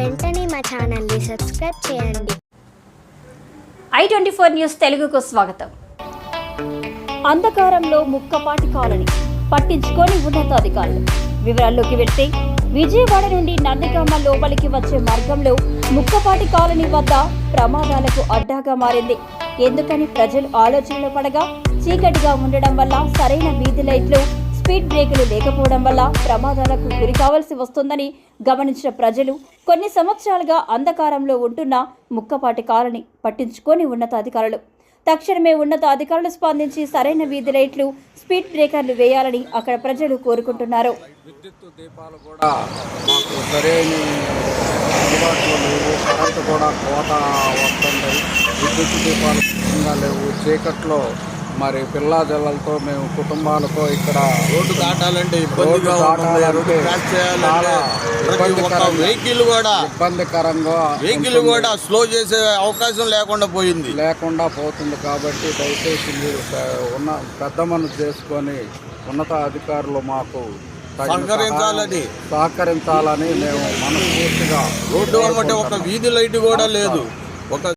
వెంటనే మా ఛానల్ని సబ్స్క్రైబ్ చేయండి. ఐ ట్వంటీ ఫోర్ న్యూస్ తెలుగుకు స్వాగతం. అంధకారంలో ముక్కపాటి కాలనీ పట్టించుకొని ఉన్నతాధికారులు. వివరాల్లోకి వెళ్తే విజయవాడ నుండి నందిగామ లోపలికి వచ్చే మార్గంలో ముక్కపాటి కాలనీ వద్ద ప్రమాదాలకు అడ్డాగా మారింది. ఎందుకని ప్రజలు ఆలోచనలు పడగా చీకటిగా ఉండడం వల్ల సరైన వీధి లైట్లు స్పీడ్ బ్రేకులు లేకపోవడం వల్ల ప్రమాదాలకు గురి కావాల్సి వస్తుందని గమనించిన ప్రజలు కొన్ని సంవత్సరాలుగా అంధకారంలో ఉంటున్న ముక్కపాటి కాలని పట్టించుకొని ఉన్నతాధికారులు. తక్షణమే ఉన్నత అధికారులు స్పందించి సరైన వీధి లైట్లు స్పీడ్ బ్రేకర్లు వేయాలని అక్కడ ప్రజలు కోరుకుంటున్నారు. విద్యుత్ దీపాలు కూడా కోత వస్తుంది విద్యుత్ దీపాలు లేవు. చీకట్లో మరి పిల్లా జల్లలతో మేము కుటుంబాలతో ఇక్కడ రోడ్డు దాటాలంటే ఇబ్బందిగా దాటాలంటే చాలా వెహికల్ కూడా ఇబ్బందికరంగా వెహికల్. కూడా స్లో చేసే అవకాశం లేకుండా పోయింది లేకుండా పోతుంది కాబట్టి దయచేసి మీరు ఉన్న పెద్ద మనసు చేసుకొని ఉన్నత అధికారులు మాకు సహకరించాలని. సహకరించాలని మేము మనస్ఫూర్తిగా రోడ్డు ఒక వీధి లైట్ కూడా లేదు ఒక